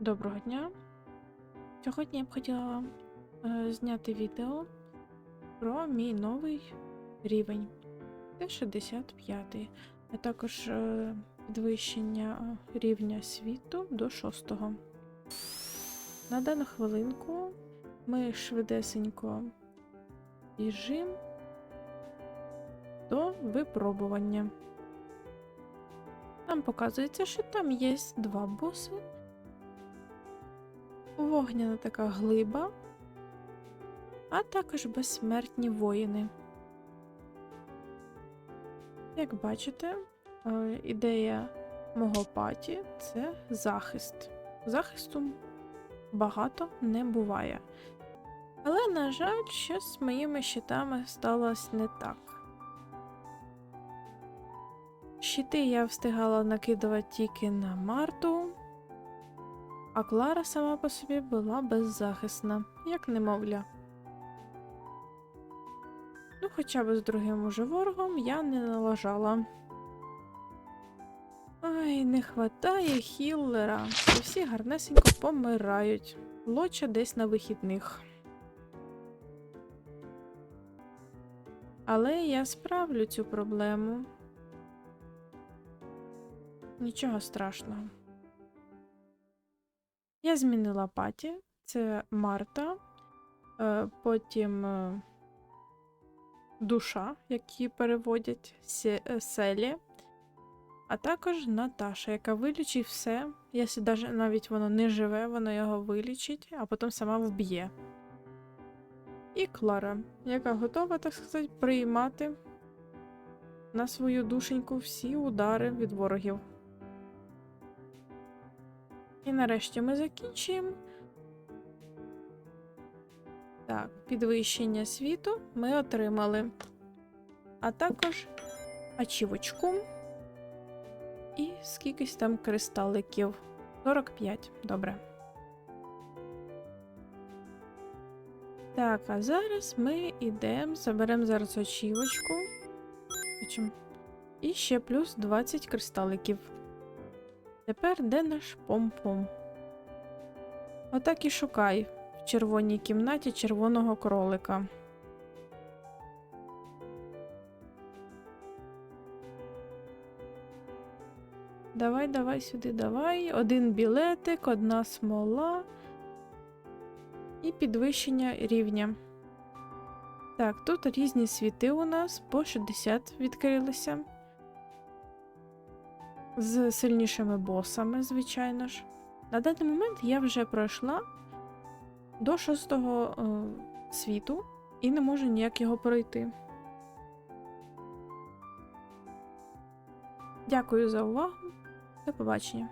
Доброго дня. Сьогодні я б хотіла вам е, зняти відео про мій новий рівень. Це 65, а також е, підвищення рівня світу до 6. На дану хвилинку ми швидесенько біжимо до випробування. Нам показується, що там є два боси. Вогняна така глиба, а також безсмертні воїни. Як бачите, е, ідея мого паті це захист. Захисту багато не буває. Але, на жаль, щось з моїми щитами сталося не так. Щити я встигала накидувати тільки на Марту, а Клара сама по собі була беззахисна, як немовля. Ну, хоча б з другим уже ворогом я не налажала. Ай, не хватає хіллера, і всі гарнесенько помирають. Лоча десь на вихідних. Але я справлю цю проблему. Нічого страшного. Я змінила паті. Це Марта, е, потім е, душа, які переводять е, Селі, а також Наташа, яка вилічить все. Якщо навіть воно не живе, вона його вилічить, а потім сама вб'є. І Клара, яка готова, так сказати, приймати на свою душеньку всі удари від ворогів. І нарешті ми закінчуємо. Так, підвищення світу ми отримали. А також ачівочку. І скількись там кристаликів. 45. Добре. Так, а зараз ми йдемо, заберемо зараз очівочку. І ще плюс 20 кристаликів. Тепер де наш пом-пом? Отак і шукай в червоній кімнаті червоного кролика. Давай, давай сюди, давай. Один білетик, одна смола і підвищення рівня. Так, тут різні світи у нас по 60 відкрилися з сильнішими босами, звичайно ж. На даний момент я вже пройшла до шостого е, світу і не можу ніяк його пройти. Дякую за увагу. До побачення.